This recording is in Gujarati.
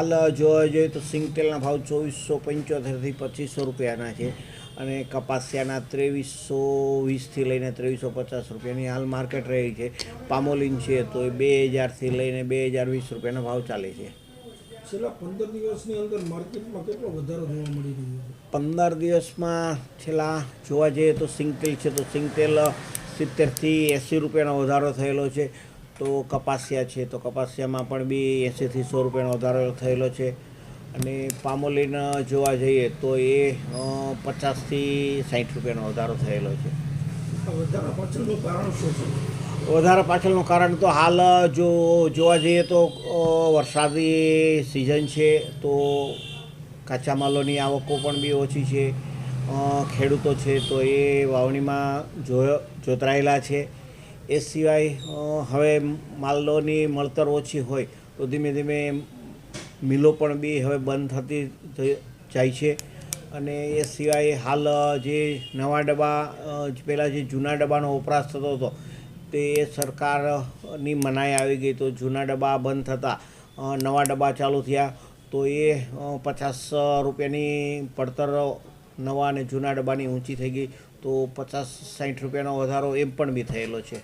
હાલ જોવા જોઈએ તો સિંગતેલના ભાવ ચોવીસો પંચોતેરથી પચીસો રૂપિયાના છે અને કપાસિયાના ત્રેવીસો વીસથી લઈને ત્રેવીસો પચાસ રૂપિયાની હાલ માર્કેટ રહી છે. પામોલિન છે તો એ બે હજારથી લઈને બે હજાર વીસ રૂપિયાના ભાવ ચાલે છે. છેલ્લા પંદર દિવસની અંદર માર્કેટમાં કેટલો વધારો જોવા મળી રહ્યો છે? પંદર દિવસમાં છેલ્લા જોવા જઈએ તો સિંગતેલ છે તો સિંગતેલ સિત્તેરથી એંસી રૂપિયાનો વધારો થયેલો છે. તો કપાસિયા છે તો કપાસિયામાં પણ બી એંસીથી સો રૂપિયાનો વધારો થયેલો છે. અને પામોલીન જોવા જઈએ તો એ પચાસથી સાઠ રૂપિયાનો વધારો થયેલો છે. વધારા પાછળનું કારણ તો હાલ જો જોવા જઈએ તો વરસાદી સિઝન છે તો કાચા માલોની આવકો પણ બી ઓછી છે. ખેડૂતો છે તો એ વાવણીમાં જો જોતરાયેલા છે. એ સિવાય હવે માલદોની મળતર ઓછી હોય, તો ધીમે ધીમે મિલો પણ બી હવે બંધ થતી જાય છે. અને એ સિવાય હાલ જે નવા ડબ્બા પહેલાં જે જૂના ડબ્બાનો વપરાશ થતો હતો, તે સરકારની મનાઈ આવી ગઈ તો જૂના ડબ્બા બંધ થતાં નવા ડબ્બા ચાલુ થયા, તો એ પચાસ રૂપિયાની પડતર નવા અને જૂના ડબ્બાની ઊંચી થઈ ગઈ, તો પચાસ સાઠ રૂપિયાનો વધારો એમ પણ બી થયેલો છે.